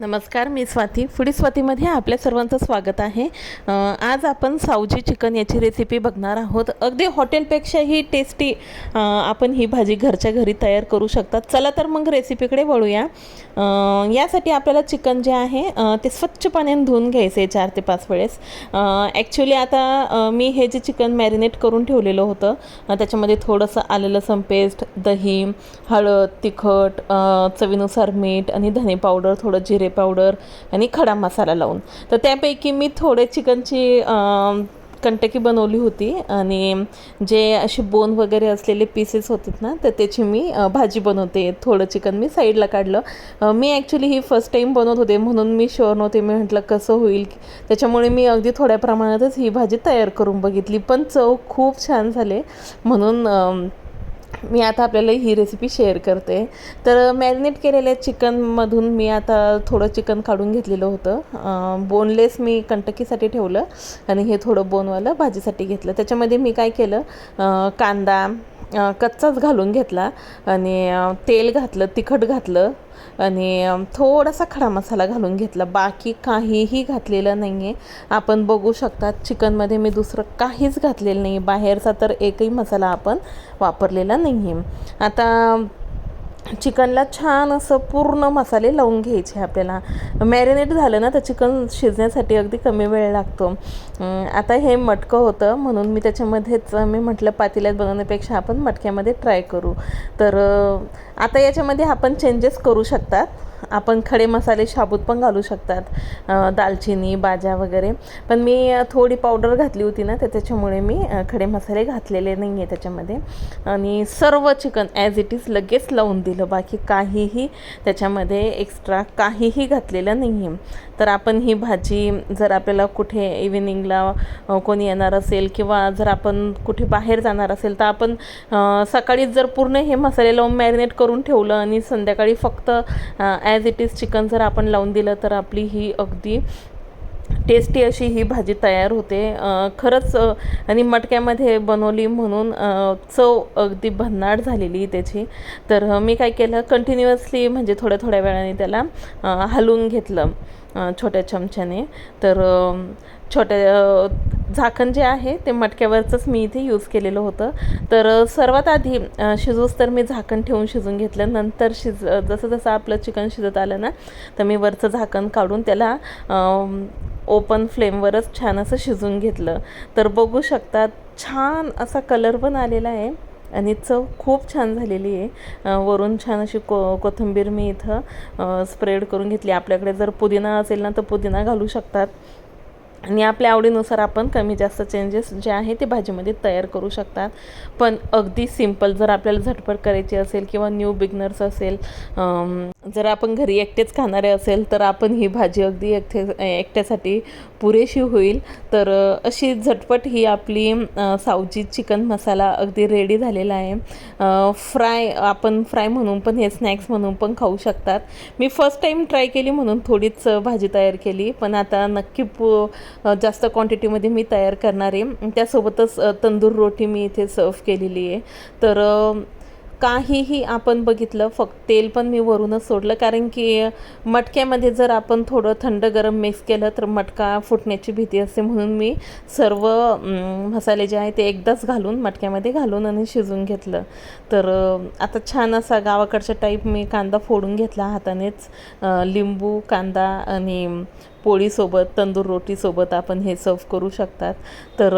नमस्कार मी स्वाती. फुडी स्वातीमध्ये आपल्या सर्वांचं स्वागत आहे. आज आपण सावजी चिकन याची रेसिपी बघणार आहोत. अगदी हॉटेलपेक्षाही टेस्टी आपण ही भाजी घरच्या घरी तयार करू शकतात. चला तर मग रेसिपीकडे वळूया. यासाठी आपल्याला चिकन जे आहे ते स्वच्छ पाण्याने धुवून घ्यायचं आहे चार ते पाच वेळेस. ॲक्च्युली आता मी हे जे चिकन मॅरिनेट करून ठेवलेलं होतं त्याच्यामध्ये थोडंसं आलेलं लसण पेस्ट दही हळद तिखट चवीनुसार मीठ आणि धने पावडर थोडं जिरे पावडर आणि खडा मसाला लावून. तर त्यापैकी मी थोडे चिकनची कंटकी बनवली होती आणि जे असे बोन वगैरे असलेले पीसेस होते ना तर त्याची मी भाजी बनवते. थोडं चिकन मी साईडला काढलं. मी ॲक्च्युली ही फर्स्ट टाईम बनवत होते म्हणून मी शुअर नव्हते. मी म्हटलं कसं होईल? त्याच्यामुळे मी अगदी थोड्या प्रमाणातच ही भाजी तयार करून बघितली. पण चव खूप छान झाले. म्हणून मी आता आपल्याला ही रेसिपी शेअर करते. तर मॅरिनेट केलेल्या चिकनमधून मी आता थोडं चिकन काढून घेतलेलं होतं. बोनलेस मी कंटकीसाठी ठेवलं आणि हे थोडं बोनवालं भाजीसाठी घेतलं. त्याच्यामध्ये मी काय केलं कांदा कच्चाच घालून घेतला आणि तेल घातलं तिखट घातलं आणि थोडासा खडा मसाला घालून घेतला. बाकी काहीही घातलेलं नाही आहे आपण बघू शकता चिकनमध्ये मी दुसरं काहीच घातलेलं नाही बाहेरचा तर एकही मसाला आपण वापरलेला नाही आहे आता चिकनला छान असं पूर्ण मसाले लावून घ्यायचे आपल्याला. मॅरिनेट झालं ना तर चिकन शिजण्यासाठी अगदी कमी वेळ लागतो. आता हे मटकं होतं म्हणून मी त्याच्यामध्येच मी म्हटलं पातेल्यात बनवण्यापेक्षा आपण मटक्यामध्ये ट्राय करू. तर आता याच्यामध्ये आपण चेंजेस करू शकतात. आपण खडे मसाले शाबूत पण घालू शकतात दालचिनी बाजा वगैरे. पण मी थोडी पावडर घातली होती ना तर त्याच्यामुळे मी खडे मसाले घातलेले नाही आहे त्याच्यामध्ये. आणि सर्व चिकन ॲज इट इज लगेच लावून दिलं बाकी काहीही त्याच्यामध्ये एक्स्ट्रा काहीही घातलेलं नाही आहे तर आपण ही भाजी जर आपल्याला कुठे इव्हिनिंगला कोणी येणार असेल किंवा जर आपण कुठे बाहेर जाणार असेल तर आपण सकाळीच जर पूर्ण हे मसाले लावून मॅरिनेट करून ठेवलं आणि संध्याकाळी फक्त ॲज इट इज चिकन जर आपण लावून दिलं तर आपली ही अगदी टेस्टी अशी ही भाजी तयार होते. खरंच आणि मटक्यामध्ये बनवली म्हणून चव अगदी भन्नाट झालेली त्याची. तर मी काय केलं कंटिन्युअसली म्हणजे थोड्या थोड्या वेळाने त्याला हलवून घेतलं छोट्या चमच्याने. तर छोट्या झाकण जे आहे ते मटक्यावरचंच मी इथे यूज केलेलं होतं. तर सर्वात आधी शिजूस तर मी झाकण ठेवून शिजून घेतलं. नंतर शिज जसं जसं आपलं चिकन शिजत आलं ना तर मी वरचं झाकण काढून त्याला ओपन फ्लेमवरच छान असं शिजून घेतलं. तर बघू शकता छान असा कलर पण आलेला आहे आणि चव खूप छान झालेली आहे. वरून छान अशी को कोथिंबीर मी इथं स्प्रेड करून घेतली. आपल्याकडे जर पुदिना असेल ना तर पुदिना घालू शकतात. आणि आपल्या आवडीनुसार आपण कमी जास्त चेंजेस जे आहे ते भाजीमध्ये तयार करू शकतात. पण अगदी सिंपल जर आपल्याला झटपट करायची असेल किंवा न्यू बिगनर्स असेल जर आपण घरी एकटेच खाणारे असेल तर आपण ही भाजी अगदी एकटे एकट्यासाठी पुरेशी होईल. तर अशी झटपट ही आपली सावजी चिकन मसाला अगदी रेडी झालेला आहे. फ्राय आपण फ्राय म्हणून पण हे स्नॅक्स म्हणून पण खाऊ शकतात. मी फर्स्ट टाईम ट्राय केली म्हणून थोडीच भाजी तयार केली. पण आता नक्की पु जास्त क्वांटिटीमध्ये मी तयार करणार आहे. त्यासोबतच तंदूर रोटी मी इथे सर्व केलेली आहे. तर काहीही आपण बघितलं फक्त तेल पण मी वरूनच सोडलं. कारण की मटक्यामध्ये जर आपण थोडं थंड गरम मिक्स केलं तर मटका फुटण्याची भीती असते. म्हणून मी सर्व मसाले जे आहे ते एकदाच घालून मटक्यामध्ये घालून आणि शिजून घेतलं. तर आता छान असा गावाकडच्या टाईप मी कांदा फोडून घेतला हातानेच. लिंबू कांदा आणि पोळीसोबत तंदूर रोटीसोबत आपण हे सर्व करू शकतात. तर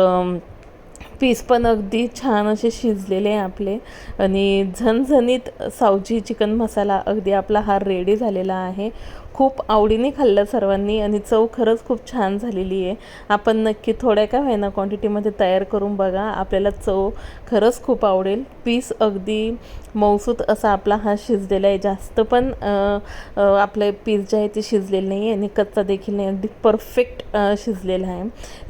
पीस पण अगदी छान असे शिजलेले आहे आपले. आणि झणझणीत सावजी चिकन मसाला अगदी आपला हा रेडी झालेला आहे. खूप आवडीने खाल्लं सर्वांनी आणि चव खरंच खूप छान झालेली आहे. आपण नक्की थोड्या का व्हायना क्वांटिटीमध्ये तयार करून बघा. आपल्याला चव खरंच खूप आवडेल. पीस अगदी मौसूत असा आपला हा शिजलेला आहे. जास्त पण आपले पीस जे आहे ते शिजलेले नाही आणि कच्चा देखील नाही. अगदी परफेक्ट शिजलेला आहे.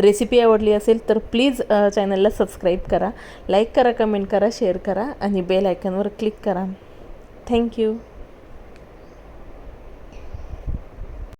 रेसिपी आवडली असेल तर प्लीज चॅनल चॅनलला सबस्क्राईब करा लाईक करा कमेंट करा शेअर करा आणि बेल आयकनवर क्लिक करा. Thank you